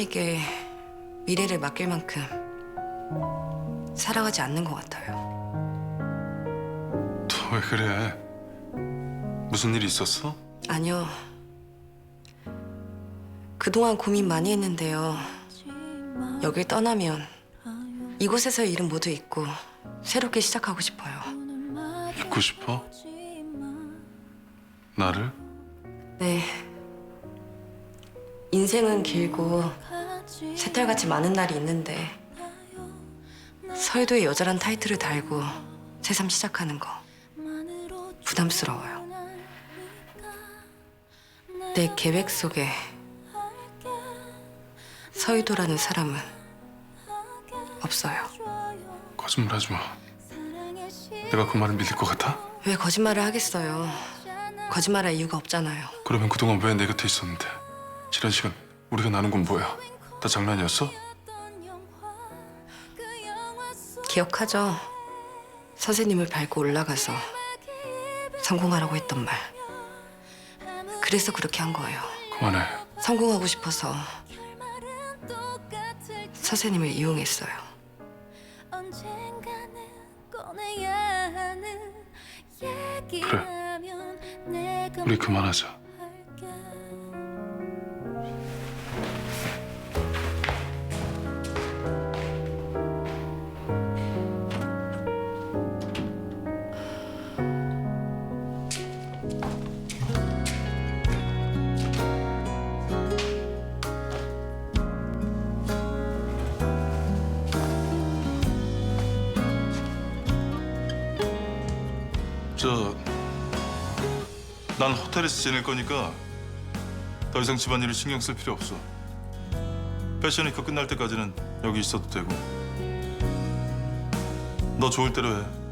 에게 미래를 맡길 만큼 사랑하지 않는 것 같아요. 너 왜 그래? 무슨 일 있었어? 아니요. 그동안 고민 많이 했는데요. 여길 떠나면 이곳에서의 일은 모두 잊고 새롭게 시작하고 싶어요. 잊고 싶어? 나를? 네. 인생은 길고 새털같이 많은 날이 있는데 서해도의 여자란 타이틀을 달고 새삼 시작하는 거 부담스러워요. 내 계획 속에 서희도라는 사람은 없어요. 거짓말하지 마. 내가 그 말을 믿을 것 같아? 왜 거짓말을 하겠어요? 거짓말할 이유가 없잖아요. 그러면 그동안 왜 내 곁에 있었는데? 지난 시간 우리가 나눈 건 뭐야? 다 장난이었어? 기억하죠? 선생님을 밟고 올라가서 성공하라고 했던 말. 그래서 그렇게 한 거예요. 그만해. 성공하고 싶어서 선생님을 이용했어요. 내가 우리 그만하자. 저, 난 호텔에서 지낼 거니까 더 이상 집안일을 신경 쓸 필요 없어. 패션위크 끝날 때까지는 여기 있어도 되고. 너 좋을 대로 해.